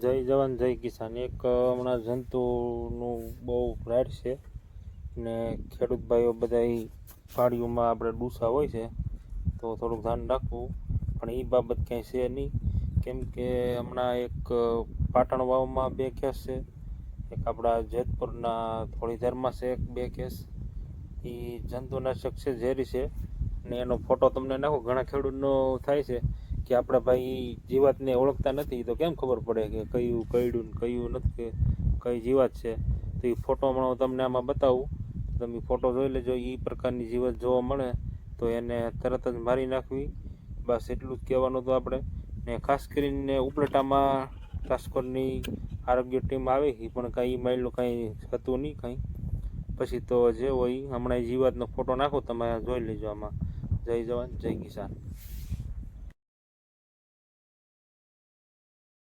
જય જવાન, જય કિસાન. એક હમણાં જંતુનું બહુ રાઈડ છે ને ખેડૂત ભાઈઓ બધા પાડીઓમાં આપણે ડૂસા હોય છે, તો થોડુંક ધ્યાન રાખવું. પણ એ બાબત ક્યાંય છે નહીં. કેમ કે હમણાં એક પાટણ વાવમાં બે કેસ છે. એક આપણા જેતપુરના થોડી ધરમાં છે, એક બે કેસ. એ જંતુનાશક છે, ઝેરી છે. અને એનો ફોટો તમને નાખો. ઘણા ખેડૂતનો થાય છે. કે આપણે ભાઈ જીવાતને ઓળખતા નથી, તો કેમ ખબર પડે કે કયું કયડું કયું નથી, કે કઈ જીવાત છે? તો એ ફોટો હમણાં હું તમને આમાં બતાવું. તમે ફોટો જોઈ લેજો એ પ્રકારની જીવાત જોવા મળે, તો એને તરત જ મારી નાખવી. બસ એટલું જ કહેવાનું હતું આપણે. ને ખાસ કરીને ઉપલેટામાં કાસ્કોરની આરોગ્ય ટીમ આવી હતી પણ કાંઈ માઇલનું કાંઈ હતું નહીં કાંઈ. પછી તો જે હોય હમણાં જીવાતનો ફોટો નાખો, તમે જોઈ લેજો આમાં. જય જવાન, જય કિસાન.